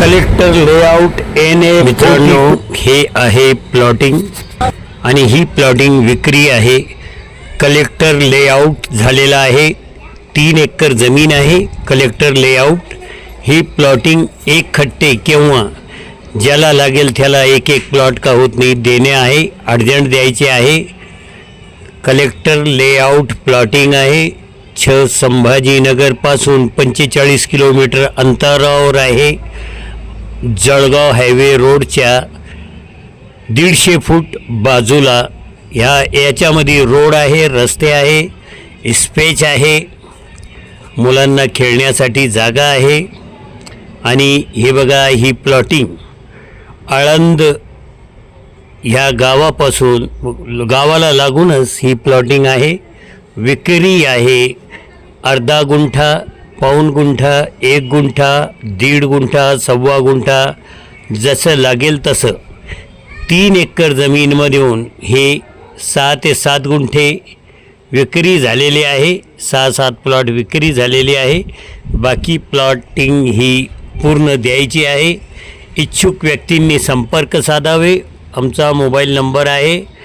Collector layout N A मित्रांनो हे आहे प्लॉटिंग आणि ही प्लॉटिंग विक्री आहे. कलेक्टर लेआउट झालेला आहे. तीन एकर जमीन आहे. कलेक्टर लेआउट ही प्लॉटिंग एक खट्टे किंवा ज्याला लागेल त्याला एक एक प्लॉट का होत नाही देणे आहे अर्जंट द्यायचे आहे. कलेक्टर लेआउट प्लॉटिंग आहे. छ संभाजीनगरपासून पंचेचाळीस किलोमीटर अंतरावर आहे. जळगाव हायवे रोडच्या दीडशे फूट बाजूला ह्या याच्यामध्ये रोड आहे रस्ते आहे स्पेच आहे मुलांना खेळण्यासाठी जागा आहे आणि हे बघा ही प्लॉटिंग. आळंद ह्या गावापासून गावाला लागूनच ही प्लॉटिंग आहे. विक्री आहे अर्धा गुंठा पाऊण गुंठा एक गुंठा दीड गुंठा सव्वा गुंठा जसं लागेल तसं. तीन एकर जमीनमधून हे सहा ते सात गुंठे विक्री झालेले आहे. सहा सात प्लॉट विक्री झालेले आहे. बाकी प्लॉटिंग ही पूर्ण द्यायची आहे. इच्छुक व्यक्तींनी संपर्क साधावे. आमचा मोबाईल नंबर आहे